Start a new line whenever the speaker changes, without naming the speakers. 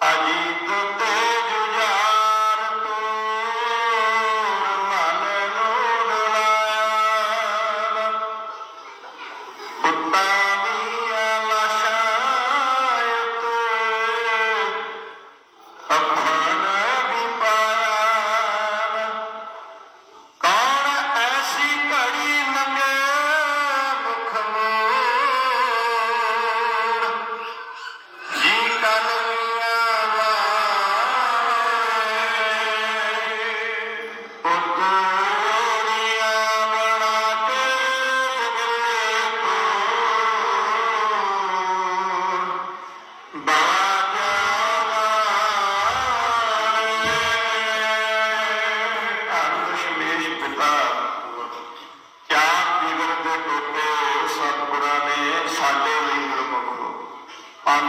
ali ਟੁੱਟੇ ਸਤਿਗੁਰਾਂ ਨੇ ਸਾਡੇ ਲਈ ਮਿਲ ਬਖਸ਼ੋ